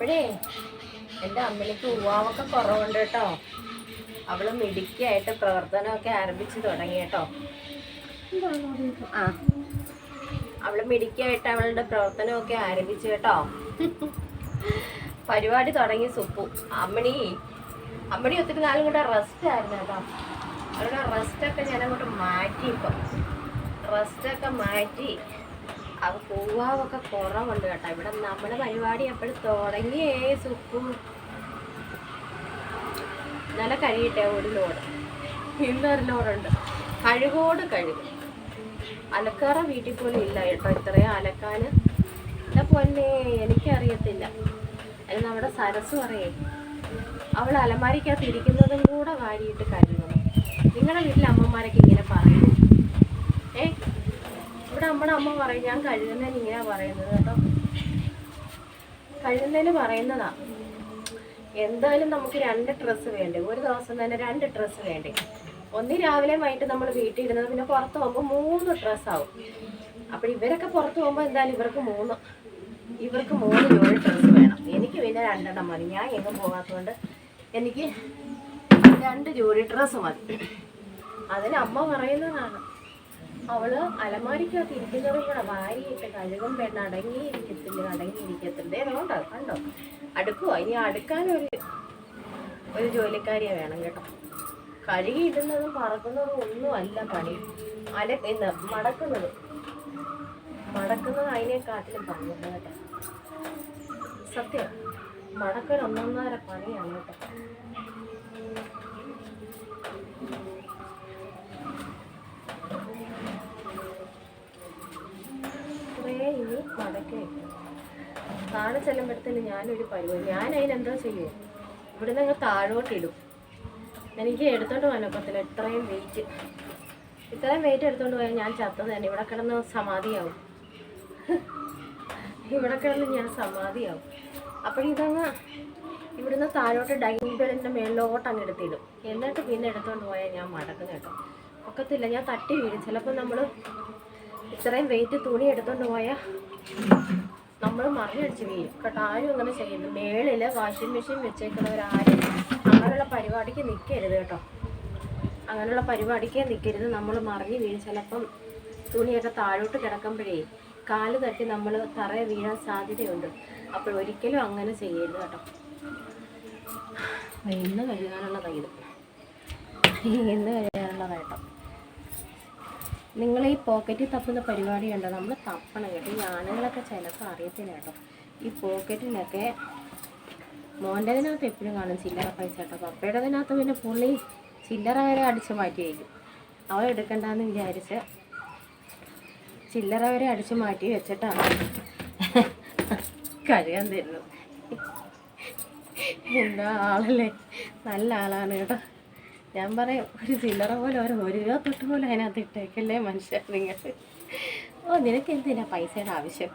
അപ്പോഴേ എന്റെ അമ്മയ്ക്ക് ഉവാവൊക്കെ കുറവുണ്ട് കേട്ടോ. അവൾ മിടുക്കിയായിട്ട് പ്രവർത്തനമൊക്കെ ആരംഭിച്ചു തുടങ്ങി കേട്ടോ. ആ. അവൾ മിടുക്കിയായിട്ട് അവളുടെ പ്രവർത്തനമൊക്കെ ആരംഭിച്ചു കേട്ടോ. പരിപാടി തുടങ്ങി സുപ്പു. അമ്മണി അമ്മണി ഒത്തിരി നാളും കൂടെ റെസ്റ്റ് ആയിരുന്നു കേട്ടോ. അവളുടെ റെസ്റ്റൊക്കെ ഞാൻ അങ്ങോട്ട് മാറ്റി ഇപ്പം. റെസ്റ്റൊക്കെ മാറ്റി അവ പൂവാവൊക്കെ കുറവുണ്ട് കേട്ടോ. ഇവിടെ നമ്മുടെ പരിപാടി എപ്പോഴും തുടങ്ങിയേ സുപ്പും നല്ല കഴിയട്ടെ ഒരു ലോഡ് ഇന്നൊരു ലോഡുണ്ട് കഴുകോട് കഴുകും. അലക്കാറ വീട്ടിൽ പോലും ഇല്ല കേട്ടോ. ഇത്രയും അലക്കാൻ എന്റെ പൊന്നെ എനിക്കറിയത്തില്ല. അതിന് നമ്മുടെ സരസ് പറയേ. അവൾ അലമാരിക്കകത്ത് ഇരിക്കുന്നതും കൂടെ വാരിയിട്ട് കഴുകണം. നിങ്ങളുടെ വീട്ടിലെ അമ്മമാരൊക്കെ ഇങ്ങനെ പറയും. ഏ ഇവിടെ നമ്മുടെ അമ്മ പറയും ഞാൻ കഴുകുന്നതിന് ഇങ്ങനെയാ പറയുന്നത് കേട്ടോ. കഴുകുന്നതിന് പറയുന്നതാ. എന്തായാലും നമുക്ക് രണ്ട് ഡ്രസ്സ് വേണ്ടേ? ഒരു ദിവസം തന്നെ രണ്ട് ഡ്രസ്സ് വേണ്ടേ? ഒന്ന് രാവിലെ വൈകിട്ട് നമ്മൾ വീട്ടിൽ ഇടുന്നത് പിന്നെ പുറത്ത് പോകുമ്പോൾ മൂന്ന് ഡ്രസ്സാവും അപ്പോൾ ഇവരൊക്കെ പുറത്ത് പോകുമ്പോൾ എന്തായാലും ഇവർക്ക് മൂന്ന്. ഇവർക്ക് മൂന്ന് ജോഡി ഡ്രസ്സ് വേണം. എനിക്ക് പിന്നെ രണ്ടെണ്ണം മതി. ഞാൻ എങ്ങും പോകാത്തതുകൊണ്ട് എനിക്ക് രണ്ട് ജോഡി ഡ്രസ്സ് മതി. അതിന് അമ്മ പറയുന്നതാണ്. അവൾ അലമാരിക്കകത്ത് ഇരിക്കുന്നവരും കൂടെ വാരിയിട്ട് കഴുകും പെണ്ണ് അടങ്ങിയിരിക്കത്തില്ല അടങ്ങിയിരിക്കത്തില്ല അതുകൊണ്ടോ കണ്ടോ? അടുക്കുവോ? ഇനി അടുക്കാനൊരു ഒരു ജോലിക്കാരിയെ വേണം കേട്ടോ. കഴുകി ഇടുന്നതും പറക്കുന്നതും ഒന്നും അല്ല പണി. അല ഇന്ന് മടക്കുന്നത്. മടക്കുന്നത് അതിനെക്കാട്ടിലും പണിയുണ്ട് കേട്ടോ. സത്യം മടക്കൊരു ഒന്നൊന്നര പണിയാണ് കേട്ടോ. വെക്കണം താഴെ ചെല്ലുമ്പോഴത്തേന് ഞാനൊരു പരിപാടി ഞാൻ അതിനെന്താ ചെയ്യും. ഇവിടുന്ന് അങ്ങ് താഴോട്ടിടും എനിക്ക് എടുത്തോണ്ട് പോകാൻ ഒക്കത്തില്ല. ഇത്രയും വെയിറ്റ് ഇത്രയും വെയിറ്റ് എടുത്തോണ്ട് പോയാൽ ഞാൻ ചത്തത് തന്നെ. ഇവിടെ കിടന്ന് സമാധിയാവും. ഇവിടെ കിടന്ന് ഞാൻ സമാധിയാവും. അപ്പോഴിതങ്ങ് ഇവിടുന്ന് താഴോട്ട് ഡൈനിങ് ടേബിളിന്റെ മേളിലോട്ട് അങ്ങ് എടുത്തിടും. എന്നിട്ട് പിന്നെ എടുത്തോണ്ട് പോയാൽ ഞാൻ മടക്കുന്ന കേട്ടോ. ഒക്കത്തില്ല. ഞാൻ തട്ടി വീഴും. ചിലപ്പോൾ നമ്മൾ ഇത്രയും വെയിറ്റ് തുണി എടുത്തോണ്ട് പോയാൽ നമ്മൾ മറിയടിച്ച് വീഴും. കേട്ടോ ആരും അങ്ങനെ ചെയ്യുന്നു. മേളിൽ വാഷിംഗ് മെഷീൻ വെച്ചേക്കുന്നവരാരും അങ്ങനെയുള്ള പരിപാടിക്ക് നിൽക്കരുത് കേട്ടോ. അങ്ങനെയുള്ള പരിപാടിക്ക് നിൽക്കരുത് നമ്മൾ മറിഞ്ഞ് വീഴും. ചിലപ്പം തുണിയൊക്കെ താഴോട്ട് കിടക്കുമ്പോഴേ കാൽ തട്ടി നമ്മൾ തറയെ വീഴാൻ സാധ്യതയുണ്ട്. അപ്പോൾ ഒരിക്കലും അങ്ങനെ ചെയ്യരുത് കേട്ടോ. ഇന്ന് കഴുകാനുള്ളതാണ് ഇത്. ഇന്ന് കഴുകാനുള്ളതായിട്ടോ നിങ്ങൾ ഈ പോക്കറ്റിൽ തപ്പുന്ന പരിപാടി ഉണ്ടോ നമ്മൾ തപ്പണം കേട്ടോ. ഈ ആണുങ്ങളൊക്കെ ചിലപ്പോൾ അറിയത്തില്ല കേട്ടോ. ഈ പോക്കറ്റിനൊക്കെ മോന്റെതിനകത്ത് എപ്പോഴും കാണും ചില്ലറ പൈസ കേട്ടോ. പപ്പയുടെതിനകത്ത് പിന്നെ പുള്ളി ചില്ലറ വരെ അടിച്ച് മാറ്റി വയ്ക്കും അവ എടുക്കണ്ടെന്ന് വിചാരിച്ച് ചില്ലറ വരെ അടിച്ച് മാറ്റി വെച്ചിട്ടാണ് കഴുകാൻ തരുന്നത്. എന്താ ആളല്ലേ? നല്ല ആളാണ് കേട്ടോ. ഞാൻ പറയും ഒരു ചില്ലറ പോലെ ഒരു ഒരു രൂപ തൊട്ട് പോലെ അതിനകത്ത് ഇട്ടേക്കല്ലേ മനുഷ്യർ നിങ്ങൾ ഓ നിനക്ക് എന്തിനാ പൈസയുടെ ആവശ്യം?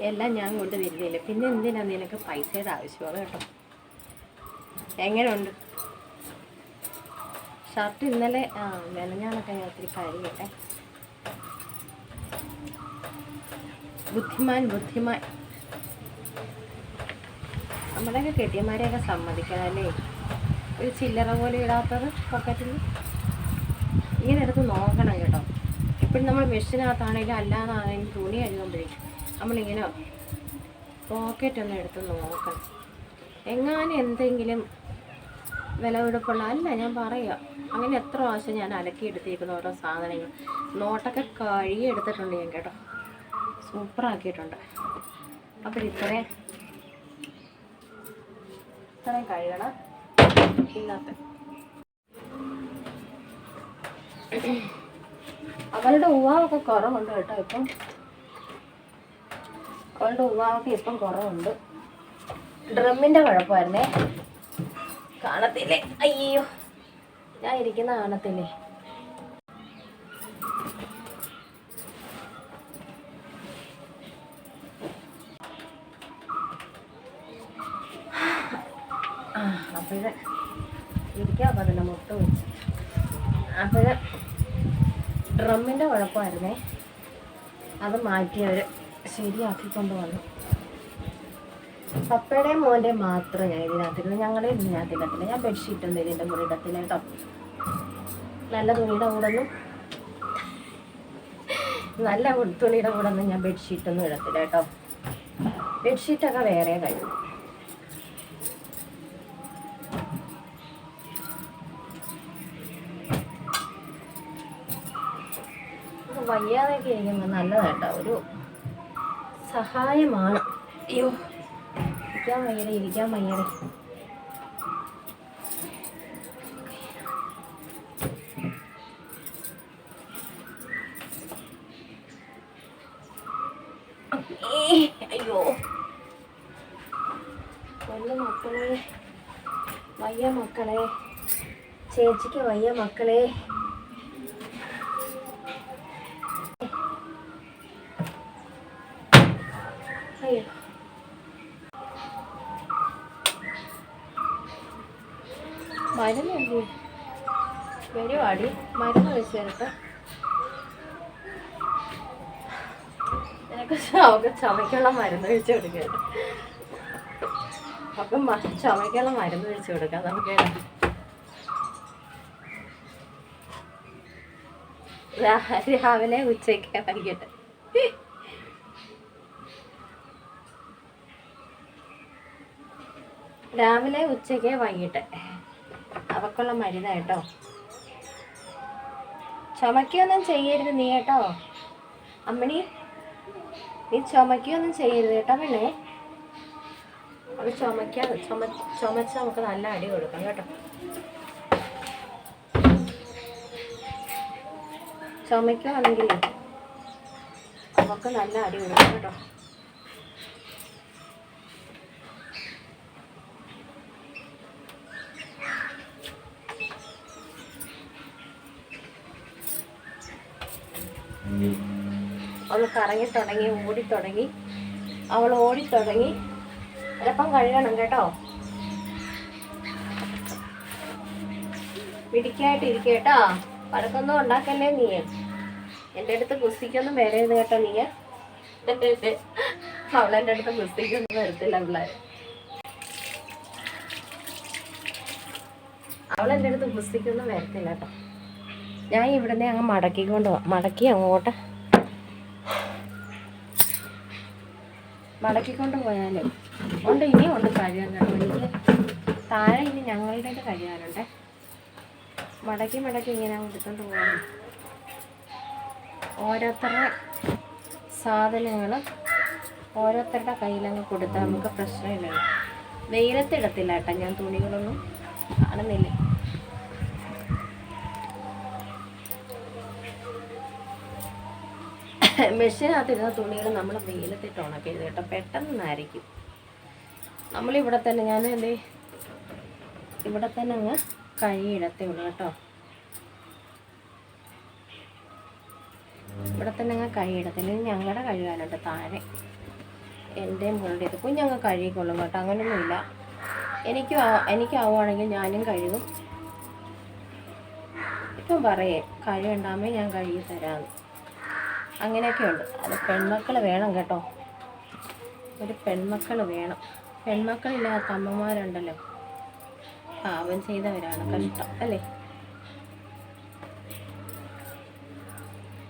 എല്ലാം ഞാൻ കൊണ്ട് തരുന്നില്ല. പിന്നെ എന്തിനാ നിനക്ക് പൈസയുടെ ആവശ്യം? കേട്ടോ. എങ്ങനെയുണ്ട്? ഷർട്ട് ഇന്നലെ ആ മെനഞ്ഞാണൊക്കെ ഞാൻ ഒത്തിരി കഴിയട്ടെ ബുദ്ധിമാൻ ബുദ്ധിമാൻ. നമ്മുടെയൊക്കെ കെട്ടിയന്മാരെയൊക്കെ സമ്മതിക്കണം അല്ലേ ഒരു ചില്ലറ പോലെ ഇടാത്തത് പോക്കറ്റിൽ ഇങ്ങനെ എടുത്ത് നോക്കണം കേട്ടോ. എപ്പോഴും നമ്മൾ മെഷീനകത്താണെങ്കിലും അല്ലാതാണെങ്കിലും തുണി കഴുകുമ്പോഴേ നമ്മളിങ്ങനെ പോക്കറ്റ് ഒന്ന് എടുത്ത് നോക്കണം. എങ്ങാനും എന്തെങ്കിലും വിലപിടിപ്പുള്ള അല്ല ഞാൻ പറയാം. അങ്ങനെ എത്ര പ്രാവശ്യം ഞാൻ അലക്കി എടുത്തിരിക്കുന്ന ഓരോ സാധനങ്ങൾ. നോട്ടൊക്കെ കഴുകി എടുത്തിട്ടുണ്ട് ഞാൻ കേട്ടോ. സൂപ്പറാക്കിയിട്ടുണ്ട്. അപ്പോൾ ഇത്രയും. ഇത്രയും കഴുകണം. ഇന്നത്തെ. അവളുടെ ഉവാവൊക്കെ കുറവുണ്ട് കേട്ടോ ഇപ്പം. അവളുടെ ഉവാവൊക്കെ ഇപ്പം കുറവുണ്ട്. ഡ്രമ്മിന്റെ കുഴപ്പമായിരുന്നേ. കാണത്തില്ലേ? അയ്യോ. ഞാൻ ഇരിക്കുന്ന കാണത്തില്ലേ? ആ അപ്പോഴ് അപ്പോൾ അതിന്റെ മുട്ട വെച്ച് അപ്പോൾ ഡ്രമ്മിന്റെ കുഴപ്പമായിരുന്നേ. അത് മാറ്റി അവർ ശരിയാക്കിക്കൊണ്ട് വന്നു. പപ്പയുടെയും മോന്റെയും മാത്രം ഞാൻ ഇതിനകത്തിരുന്നു ഞങ്ങളെ ഇതിനകത്തില്ല ഞാൻ ബെഡ്ഷീറ്റ് ഒന്നും ഇതിന്റെ കൂടെ ഇടത്തില്ല കേട്ടോ. നല്ല തുണിയുടെ കൂടെ ഒന്നും നല്ല തുണിയുടെ കൂടെ ഒന്നും ഞാൻ ബെഡ്ഷീറ്റ് ഒന്നും ഇടത്തില്ല കേട്ടോ. ബെഡ്ഷീറ്റൊക്കെ വേറെ കഴിയും വയ്യാതെയൊക്കെ ഇരിക്കുമ്പോൾ നല്ലതാട്ടോ. ഒരു സഹായമാണ്. അയ്യോ ഇരിക്കാൻ വയ്യടെ ഇരിക്കാൻ വയ്യടെ. മക്കളെ വയ്യ മക്കളെ. ചേച്ചിക്ക് വയ്യ മക്കളെ അയ്യോ മരുന്ന് എന്ത് വരുവാടി മരുന്ന് വെച്ച് തരട്ടെ നിനക്ക് അവൾക്ക് ചുമക്കുള്ള മരുന്ന് വെച്ച് കൊടുക്കട്ടെ അപ്പം ചുമക്കുള്ള മരുന്ന് വെച്ച് കൊടുക്കാം നമുക്ക് രാവിലെ ഉച്ചയ്ക്ക് വൈകിട്ട് രാവിലെ ഉച്ചയ്ക്ക് വൈകിട്ട്. അവക്കുള്ള മരുന്ന് കേട്ടോ. ചുമക്കൊന്നും ചെയ്യരുത് നീ കേട്ടോ. അമ്മണി നീ ചുമക്കൊന്നും ചെയ്യരുത് കേട്ടോ പെണ്ണേ. അത് ചുമക്കാൻ ചുമ ചുമച്ച് നമുക്ക് നല്ല അടി കൊടുക്കാം കേട്ടോ. ചുമക്കുകയാണെങ്കിൽ നമുക്ക് നല്ല അടി കൊടുക്കാം കേട്ടോ. അവൾ കറങ്ങി തുടങ്ങി ഓടി തുടങ്ങി. അവൾ ഓടി തുടങ്ങി. ചിലപ്പം കഴുകണം കേട്ടോ. പിടിക്കായിട്ട് ഇരിക്കേട്ടോ പടക്കൊന്നും ഉണ്ടാക്കല്ലേ നീ? എന്റെ അടുത്ത് കുസ്തിക്കൊന്നും വരരുത് കേട്ടോ നീ. അവളെന്റെ അടുത്ത് കുസ്തിക്കൊന്നും വരത്തില്ല പിള്ളേർ അവളെന്റെ അടുത്ത് കുസ്തിക്കൊന്നും വരത്തില്ല കേട്ടോ. ഞാൻ ഇവിടുന്ന് അങ്ങ് മടക്കിക്കൊണ്ട് മടക്കി അങ്ങോട്ട് മടക്കിക്കൊണ്ട് പോയാലും ഉണ്ട് ഇനിയും ഉണ്ട് കഴിയാൻ കേട്ടോ എനിക്ക് താഴെ ഇനി ഞങ്ങളുടേത് കഴിയാനുണ്ട്. മടക്കി മടക്കി ഇങ്ങനെ അങ്ങ് എടുത്തോണ്ട് പോകാൻ ഓരോരുത്തരുടെ സാധനങ്ങൾ ഓരോരുത്തരുടെ കയ്യിലങ്ങ് കൊടുത്താൽ നമുക്ക് പ്രശ്നമില്ല വെയിലത്തിടത്തില്ല കേട്ടോ ഞാൻ തുണികളൊന്നും കാണുന്നില്ല മെഷീനകത്തിരുന്ന തുണികൾ നമ്മൾ വെയിലത്തിട്ട് ഉണക്കരുത് കേട്ടോ. പെട്ടെന്ന് നരയ്ക്കും നമ്മളിവിടെ തന്നെ ഞാൻ എന്തേ ഇവിടെ തന്നെ അങ്ങ് കഴുകിയിടത്തേ ഉള്ളൂ കേട്ടോ. ഇവിടെ തന്നെ അങ്ങ് കൈ ഇടത്തില്ല ഞങ്ങളുടെ കഴുകാനുണ്ട് താഴെ. എന്റെയും ഇത്. കുഞ്ഞങ്ങ് കഴുകിക്കൊള്ളും കേട്ടോ. അങ്ങനെയൊന്നുമില്ല എനിക്ക് എനിക്കാവുകയാണെങ്കിൽ ഞാനും കഴുകും. ഇപ്പം പറയേ കഴുകണ്ടാമേ ഞാൻ കഴുകി തരാമെന്ന് അങ്ങനെയൊക്കെ ഉണ്ട് അത് പെൺമക്കൾ വേണം കേട്ടോ. ഒരു പെൺമക്കൾ വേണം. പെൺമക്കളില്ലാത്ത അമ്മമാരുണ്ടല്ലോ. പാവം ചെയ്തവരാണ് കഷ്ടം അല്ലേ?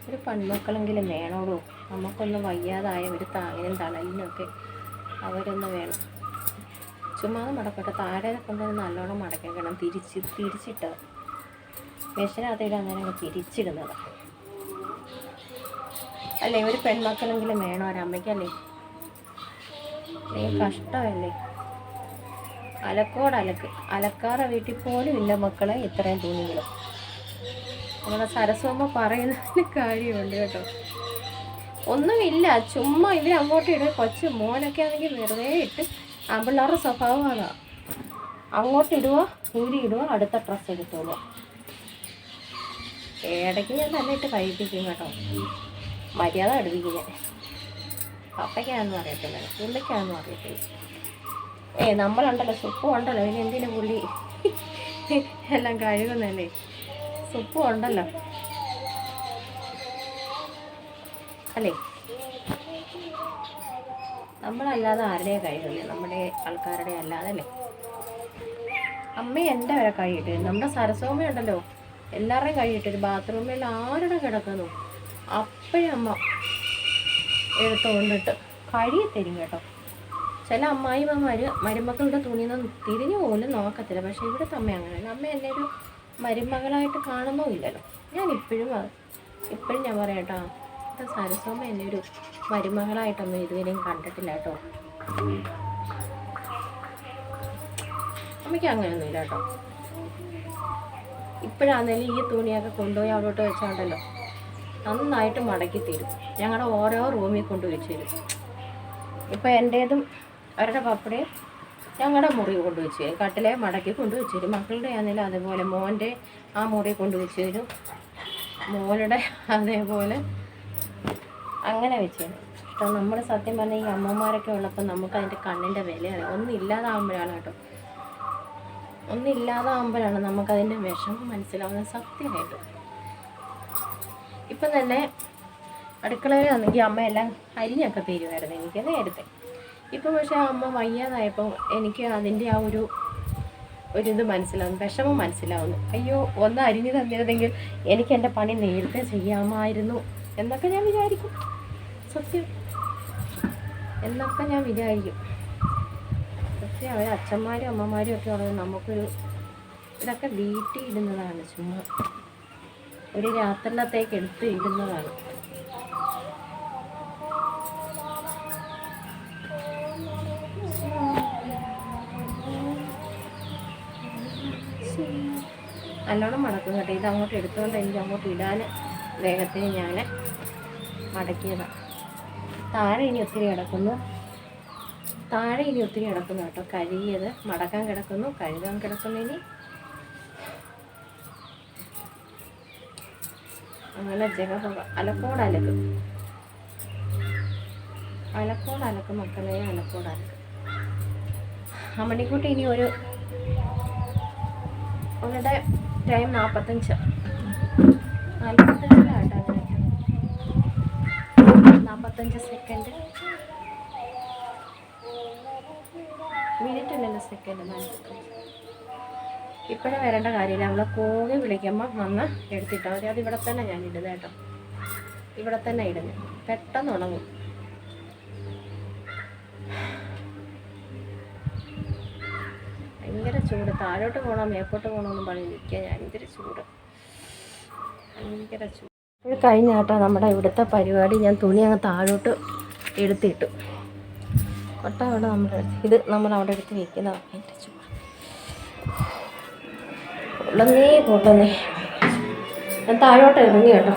ഒരു പെൺമക്കളെങ്കിലും വേണോളൂ. നമുക്കൊന്ന് വയ്യാതായ ഒരു താങ്ങിനും തണലിനൊക്കെ അവരൊന്ന് വേണം. ചുമ്മാതെ മടക്കട്ടെ. താഴെ കൊണ്ടുവന്ന് നല്ലോണം മടക്കണം തിരിച്ച് തിരിച്ചിട്ട് മെഷനകത്തേക്ക് അങ്ങനെ അങ്ങ് തിരിച്ചിടുന്നത്. അല്ലേ ഒരു പെൺമക്കളെങ്കിലും വേണം? ഒരമ്മയ്ക്കല്ലേ അല്ലേ കഷ്ടമല്ലേ? അലക്കോട് അലക്ക്. അലക്കാറ വീട്ടിൽ പോലും ഇല്ല മക്കളെ ഇത്രയും തുണികൾ. നമ്മുടെ സരസ്വമ്മ പറയുന്നതിന് കാര്യമുണ്ട് കേട്ടോ. ഒന്നുമില്ല ചുമ്മാ ഇവർ അങ്ങോട്ട് ഇടുക. കൊച്ചു മോനൊക്കെ ആണെങ്കിൽ വെറുതെ ഇട്ട് ആമ്പിള്ളേരുടെ സ്വഭാവമാണ്. അങ്ങോട്ട് ഇടുക ഊരി ഇടുക അടുത്ത ഡ്രസ്സ് എടുത്തോളുക. ഇടയ്ക്ക് ഞാൻ തന്നെ ഇട്ട് കഴിപ്പിക്കും കേട്ടോ. മര്യാദ അടുപ്പിക്കും ഞാൻ അറിയത്തില്ല. പുള്ളിക്കാണെന്നും അറിയത്തില്ല. ഏ നമ്മളുണ്ടല്ലോ. സുപ്പും ഉണ്ടല്ലോ ഇനി എന്തിനു പുള്ളി? എല്ലാം കഴുകുന്നല്ലേ? സുപ്പും ഉണ്ടല്ലോ അല്ലേ? നമ്മളല്ലാതെ ആരുടെയും കഴിയുന്നില്ല നമ്മുടെ ആൾക്കാരുടെ അല്ലാതെ അല്ലേ? അമ്മ എന്റെ വരെ കഴിയിട്ട് നമ്മുടെ സരസോമ ഉണ്ടല്ലോ എല്ലാവരുടെയും കഴിയിട്ട് ബാത്റൂമിൽ ആരുടെ കിടക്കുന്നു? അപ്പോഴും അമ്മ എടുത്തുകൊണ്ടിട്ട് കഴുകി തരും കേട്ടോ. ചില അമ്മായിമ്മമാർ മരുമക്കളുടെ തുണിയൊന്നും തിരിഞ്ഞു പോലും നോക്കത്തില്ല. പക്ഷേ ഇവിടുത്തെ അമ്മ അങ്ങനെയല്ല. അമ്മ എന്നെ ഒരു മരുമകളായിട്ട് കാണുന്നുമില്ലല്ലോ ഞാൻ ഇപ്പോഴും ഇപ്പോഴും ഞാൻ പറയാം കേട്ടോ ഇപ്പം സരസ്വമ്മ എന്നെ ഒരു മരുമകളായിട്ടൊന്നും ഇതുവരെയും കണ്ടിട്ടില്ല കേട്ടോ. അമ്മയ്ക്ക് അങ്ങനെയൊന്നുമില്ല കേട്ടോ. ഇപ്പോഴാണെങ്കിലും ഈ തുണിയൊക്കെ കൊണ്ടുപോയി അവിടോട്ട് വെച്ചാണ്ടല്ലോ നന്നായിട്ട് മടക്കി തരും. ഞങ്ങളുടെ ഓരോ റൂമിൽ കൊണ്ട് വെച്ച് തരും ഇപ്പം എന്റേതും അവരുടെ പപ്പടയും ഞങ്ങളുടെ മുറി കൊണ്ട് വെച്ച് തരും കട്ടിലെ മടക്കി കൊണ്ട് വെച്ച് തരും മക്കളുടെ ആണെങ്കിലും അതേപോലെ മോന്റെ ആ മുറി കൊണ്ട് വെച്ച് തരും മോളുടെ അതേപോലെ അങ്ങനെ വെച്ച് തരും കേട്ടോ നമ്മൾ സത്യം പറഞ്ഞാൽ ഈ അമ്മമാരൊക്കെ ഉള്ളപ്പോൾ നമുക്ക് അതിന്റെ കണ്ണിന്റെ വിലയാണ് ഒന്നും ഇല്ലാതാകുമ്പോഴാണ് കേട്ടോ. ഒന്നും ഇല്ലാതാകുമ്പോഴാണ് നമുക്കതിന്റെ വിഷമം മനസ്സിലാവുന്നത് സത്യമായിട്ടും. ഇപ്പം തന്നെ അടുക്കളയിലാണെങ്കിൽ അമ്മ എല്ലാം അരിഞ്ഞൊക്കെ തരുമായിരുന്നു എനിക്ക് നേരത്തെ. ഇപ്പം പക്ഷേ അമ്മ വയ്യാതായപ്പോൾ എനിക്ക് അതിന്റെ ആ ഒരു ഒരിത് മനസ്സിലാവുന്നു വിഷമം മനസ്സിലാവുന്നു. അയ്യോ ഒന്ന് അരിഞ്ഞു തന്നിരുന്നെങ്കിൽ എനിക്ക് എന്റെ പണി നേരത്തെ ചെയ്യാമായിരുന്നു എന്നൊക്കെ ഞാൻ വിചാരിക്കും. സത്യം. എന്നൊക്കെ ഞാൻ വിചാരിക്കും. പക്ഷേ അവർ അച്ഛന്മാരും അമ്മമാരും ഒക്കെ ഉള്ളത് നമുക്കൊരു ഇതൊക്കെ വീട്ടിൽ ഇടുന്നതാണ് ചുമ്മാ. ഒരു രാത്രിയിലത്തേക്ക് എടുത്ത് ഇടുന്നതാണ്. നല്ലോണം മടക്കും കേട്ടോ. ഇത് അങ്ങോട്ട് എടുത്തുകൊണ്ട് എനിക്ക് അങ്ങോട്ട് ഇടാൻ വേഗത്തിന് ഞാൻ മടക്കിയതാണ് താഴെ ഇനി ഒത്തിരി കിടക്കുന്നു. താഴെ ഇനി ഒത്തിരി കിടക്കുന്നു കേട്ടോ. കഴുകിയത് മടക്കാൻ കിടക്കുന്നു കഴുകാൻ കിടക്കുന്നു ഇനി. അങ്ങനെ ജഗപുക അലക്കോട് അലക്ക് അലക്കോട് അലക്ക് മക്കളെ അലക്കോട് അലക്ക് അമ്മണിക്കുട്ടി ഇനി ഒരു അവരുടെ ടൈം നാൽപ്പത്തഞ്ച് നാൽപ്പത്തഞ്ച് സെക്കൻഡ്. മിനിറ്റ് അല്ലല്ലോ സെക്കൻഡ് നാൽപ്പത്തഞ്ച് ഇപ്പോഴേ വരേണ്ട കാര്യമില്ല. നമ്മൾ കോകി വിളിക്കുമ്പോൾ വന്ന് എടുത്തിട്ടാൽ മതി ഇവിടെ തന്നെ ഞാൻ ഇടുന്നത് കേട്ടോ. ഇവിടെ തന്നെ ഇടുന്നത്. പെട്ടെന്ന് ഉണങ്ങും. ഭയങ്കര ചൂട്. താഴോട്ട് പോകണം മേപ്പോട്ട് പോകണമെന്നും പറഞ്ഞ് നിൽക്കുക ഞാൻ. ഭയങ്കര ചൂട്. ഭയങ്കര ചൂട്. ഇത് കഴിഞ്ഞ കേട്ടോ നമ്മുടെ ഇവിടുത്തെ പരിപാടി. ഞാൻ തുണി അങ്ങ് താഴോട്ട് എടുത്തിട്ടു. കൊട്ട അവിടെ നമ്മൾ ഇത് നമ്മൾ അവിടെ എടുത്ത് വെക്കുന്നതാണ്. ഭയങ്കര ചൂട് പൊള്ളുന്നേ പോട്ടെന്നേ. ഞാൻ താഴോട്ട് ഇറങ്ങി കേട്ടോ.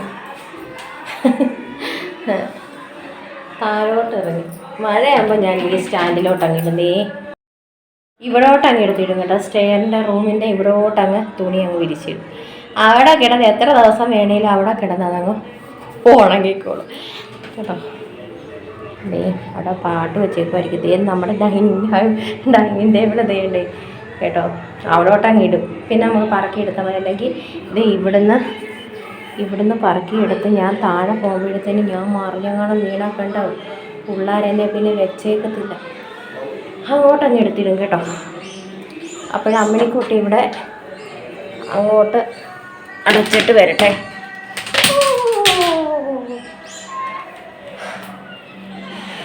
താഴോട്ട് ഇറങ്ങി. മഴയാകുമ്പോൾ ഞാൻ ഈ സ്റ്റാൻഡിലോട്ട് അങ്ങ് ഇടുന്നേ. ഇവിടോട്ട് അങ്ങ് എടുത്തിടും കേട്ടോ. സ്റ്റെയറിന്റെ റൂമിന്റെ ഇവിടോട്ട് അങ്ങ് തുണി അങ്ങ് വിരിച്ചിടും. അവിടെ കിടന്ന് എത്ര ദിവസം വേണേലും അവിടെ കിടന്ന് അതങ്ങ് ഉണങ്ങിക്കോളും. കേട്ടോ. ദേ അവിടെ പാട്ട് വെച്ചേക്കുമായിരിക്കും ദേ നമ്മുടെ ഡൈനിങ് ഡൈനിങ് ടേബിൾ ദേണ്ടേ കേട്ടോ. അവിടോട്ട് അങ്ങ് ഇടും. പിന്നെ നമുക്ക് പറക്കി എടുത്താൽ മതി അല്ലെങ്കിൽ ഇത് ഇവിടുന്ന് ഇവിടുന്ന് പറക്കി എടുത്ത് ഞാൻ താഴെ പോകുമ്പോഴത്തേന് ഞാൻ മറിഞ്ഞങ്ങാണം വീണാൽ കണ്ട? പിള്ളേരെന്നെ പിന്നെ വെച്ചേക്കത്തില്ല. അങ്ങോട്ടങ്ങ് എടുത്തിടും കേട്ടോ. അപ്പോഴമ്മണിക്കുട്ടി ഇവിടെ അങ്ങോട്ട് അടച്ചിട്ട് വരട്ടെ.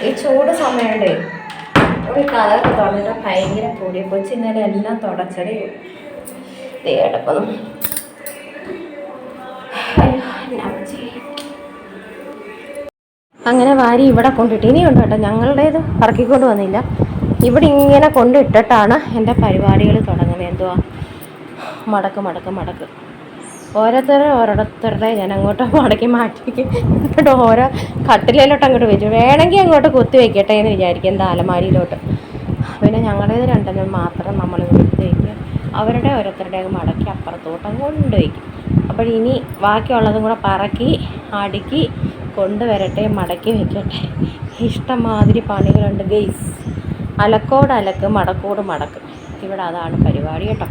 ഈ ചൂട് സമയമുണ്ടേ ഒരു കഥയൊക്കെ തുടങ്ങിയിട്ട് ഭയങ്കര പൊടി. കൊച്ചിന്നലെ എല്ലാം തുടച്ചടേ. ചെയ്യും? അങ്ങനെ വാരി ഇവിടെ കൊണ്ടിട്ട് ഇനിയുണ്ട് കേട്ടോ ഞങ്ങളുടേത് പറക്കിക്കൊണ്ട് വന്നില്ല. ഇവിടെ ഇങ്ങനെ കൊണ്ടിട്ടിട്ടാണ് എന്റെ പരിപാടികൾ തുടങ്ങുന്നത്. എന്തുവാ? മടക്ക് മടക്ക് മടക്ക്. ഓരോരുത്തരെ ഓരോരുത്തരുടെ ഞാൻ അങ്ങോട്ട് മടക്കി മാറ്റി എന്നിട്ട് ഓരോ കട്ടിലേലോട്ട് അങ്ങോട്ട് വെച്ചു. വേണമെങ്കിൽ അങ്ങോട്ട് കൊത്തി വെക്കട്ടെ എന്ന് വിചാരിക്കും. എന്താ അലമാരിയിലോട്ട്. പിന്നെ ഞങ്ങളുടേത് രണ്ടെണ്ണം മാത്രം നമ്മൾ അവരുടെ ഓരോരുത്തരുടെ അങ്ങ് മടക്കി അപ്പുറത്തോട്ടം അങ്ങ് കൊണ്ട് വയ്ക്കും അപ്പോൾ ഇനി ബാക്കിയുള്ളതും കൂടെ പറക്കി അടുക്കി കൊണ്ടുവരട്ടെ മടക്കി വെക്കട്ടെ. ഇഷ്ടംമാതിരി പണികളുണ്ട് ഗെയ്സ് അലക്കോട് അലക്ക് മടക്കോട് മടക്ക്. ഇവിടെ അതാണ് പരിപാടി കേട്ടോ.